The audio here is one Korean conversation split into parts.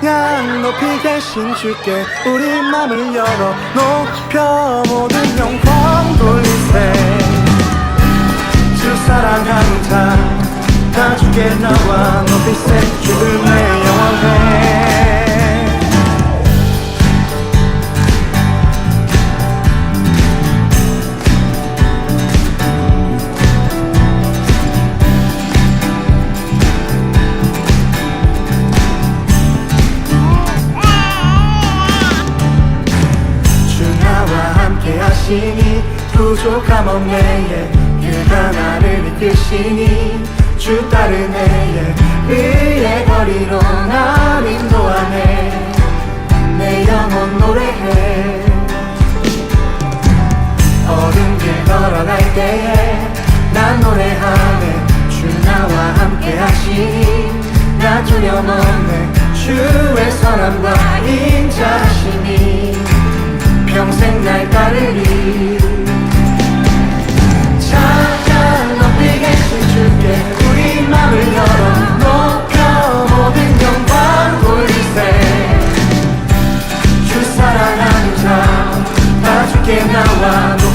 찬양 높이 계신 주께 우리 맘을 열어. 높여 모든 영광 돌리세. 주 사랑하는 자다 주께 나와. 높이세 주를 하시니 부족함 없네 예. 그가 나를 이끄시니 주 따르네 예. 의의 거리로 날 인도하네 내 영혼 노래해 어둠 길 걸어갈 때에 난 노래하네 주 나와 함께 하시니 나 두려움 없네 주의 선함과 인자하시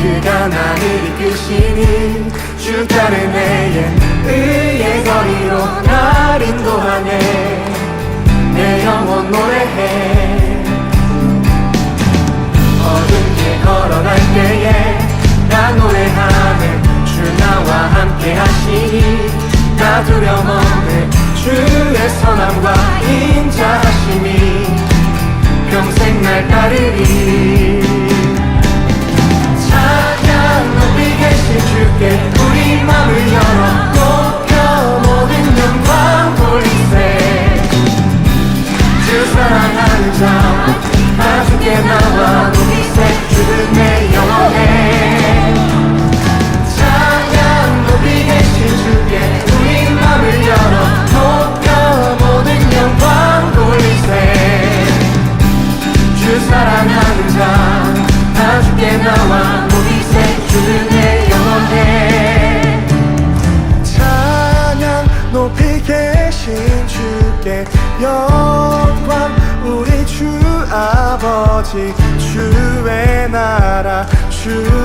그가 나를 이끄시니 주 따르네 예. 의의 거리로 날 인도하네 내 영혼 노래해 어둠 길 걸어갈 때에 나 노래하네 주 나와 함께 하시니 나 두려움 없네 주의 선함과 인자하심이 평생 날 따르리 나와 주를 내 영원해 찬양 높이 계신 주께 영광 우리 주 아버지 주의 나라 주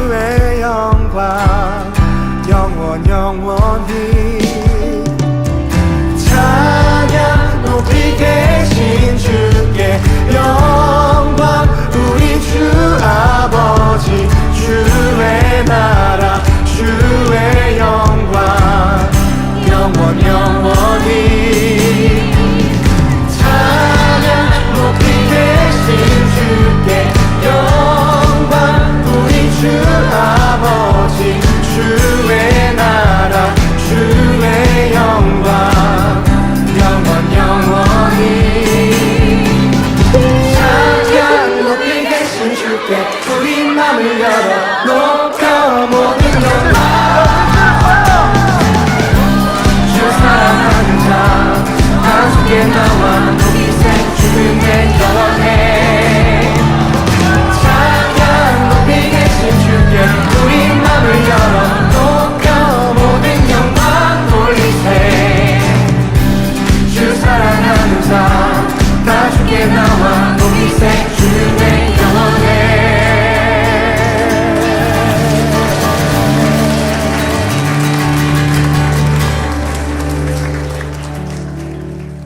함께 우리 맘을 열어.